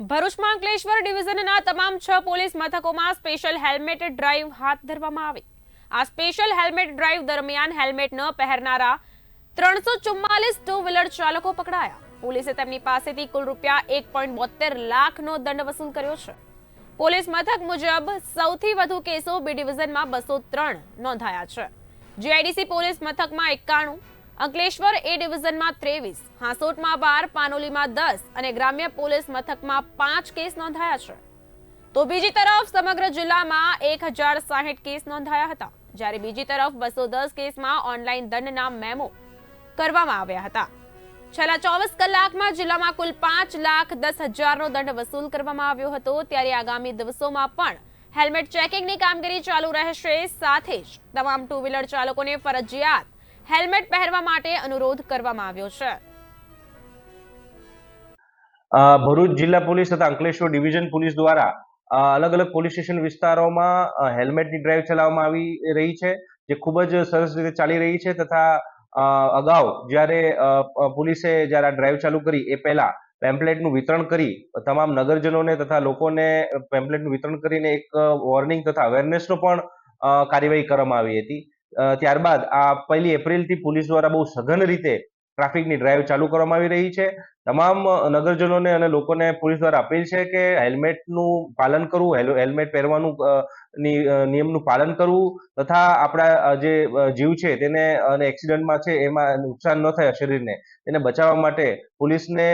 ભરૂચમાં અંકલેશ્વર ડિવિઝનના તમામ છ પોલીસ મથકોમાં સ્પેશિયલ હેલ્મેટ ડ્રાઈવ હાથ ધરવામાં આવી. આ સ્પેશિયલ હેલ્મેટ ડ્રાઈવ દરમિયાન હેલ્મેટ ન પહેરનારા ત્રણસો ચુમ્માલીસ ટુ વ્હીલર ચાલકો પકડાયા. પોલીસે તેમની પાસેથી કુલ રૂપિયા એક પોઈન્ટ બોતેર લાખનો દંડ વસૂલ કર્યો છે. પોલીસ મથક મુજબ સૌથી વધુ કેસો બી ડિવિઝનમાં બસો ત્રણ નોંધાયા છે. જીઆઈડીસી પોલીસ મથકમાં એકાણું અંકલેશ્વર એ ડિવિઝનમાં ત્રેવીસ, હાંસોટમાં બાર, પાનોલીમાં દસ અને ગ્રામ્ય પોલીસ મથકમાં પાંચ કેસ નોંધાયા છે. તો બીજી તરફ સમગ્ર જિલ્લામાં એક હજાર સાહીઠ કેસ નોંધાયા હતા, જ્યારે બીજી તરફ બસો દસ કેસમાં ઓનલાઈન દંડના મેમો કરવામાં આવ્યા હતા. છેલ્લા ચોવીસ કલાકમાં જિલ્લામાં કુલ પાંચ લાખ દસ હજારનો દંડ વસૂલ કરવામાં આવ્યો હતો, ત્યારે આગામી દિવસોમાં પણ હેલ્મેટ ચેકિંગની કામગીરી ચાલુ રહેશે સાથે જ તમામ ટુ વ્હીલર ચાલકોને ફરજિયાત હેલ્મેટ પહેરવા માટે અનુરોધ કરવામાં આવ્યો છે. ભરૂચ જિલ્લા પોલીસ તથા અંકલેશ્વર ડિવિઝન પોલીસ દ્વારા અલગ અલગ પોલીસ સ્ટેશન વિસ્તારોમાં હેલ્મેટની ડ્રાઈવ ચલાવવામાં આવી રહી છે, જે ખૂબ જ સરસ રીતે ચાલી રહી છે તથા અગાઉ જ્યારે પોલીસે જ્યારે આ ડ્રાઈવ ચાલુ કરી એ પહેલા પેમ્પલેટનું વિતરણ કરી, તમામ નગરજનોને તથા લોકોને પેમ્પલેટનું વિતરણ કરીને એક વોર્નિંગ તથા અવેરનેસનો પણ કાર્યવાહી કરવામાં આવી હતી. ત્યારબાદ આ પહેલી એપ્રિલથી પોલીસ દ્વારા બહુ સઘન રીતે ટ્રાફિકની ડ્રાઈવ ચાલુ કરવામાં આવી રહી છે. તમામ નગરજનોને અને લોકોને પોલીસ દ્વારા અપીલ છે કે હેલ્મેટનું પાલન કરવું, હેલ- હેલ્મેટ પહેરવાનું નિયમનું પાલન કરવું તથા આપણા જે જીવ છે તેને અને એક્સિડન્ટમાં છે એમાં નુકસાન ન થાય શરીરને, તેને બચાવવા માટે પોલીસને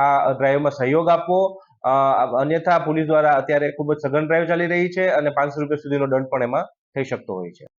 આ ડ્રાઈવમાં સહયોગ આપવો. અન્યથા પોલીસ દ્વારા અત્યારે ખૂબ જ સઘન ડ્રાઈવ ચાલી રહી છે અને પાંચસો રૂપિયા સુધીનો દંડ પણ એમાં થઈ શકતો હોય છે.